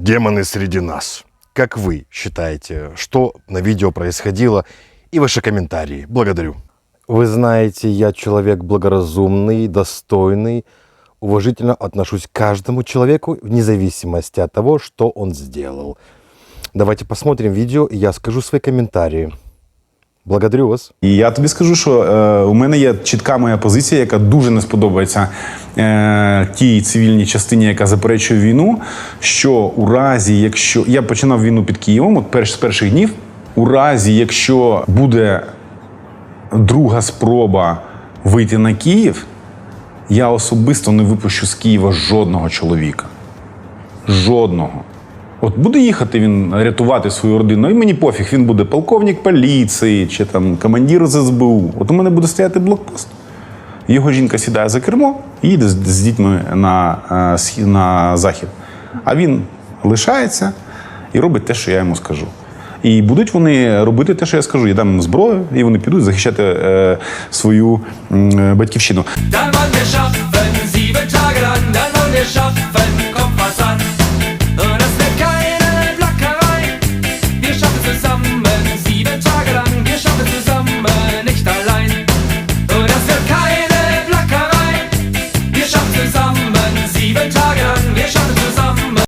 Демоны среди нас. Как вы считаете, что на видео происходило? И ваши комментарии. Благодарю. Вы знаете, я человек благоразумный, достойный, уважительно отношусь к каждому человеку, вне зависимости от того, что он сделал. Давайте посмотрим видео, и я скажу свои комментарии. Благодарю вас. І я тобі скажу, що е, у мене є чітка моя позиція, яка дуже не сподобається е, тій цивільній частині, яка заперечує війну. Що у разі, якщо я починав війну під Києвом, от перш з перших днів, у разі, якщо буде друга спроба вийти на Київ, я особисто не випущу з Києва жодного чоловіка. Жодного. От буде їхати він рятувати свою родину, і мені пофіг, він буде полковник поліції чи там командир з СБУ. От у мене буде стояти блокпост. Його жінка сідає за кермо і їде з, дітьми на, е, на захід. А він лишається і робить те, що я йому скажу. І будуть вони робити те, що я скажу. Я дам їм зброю, і вони підуть захищати е, свою е, батьківщину.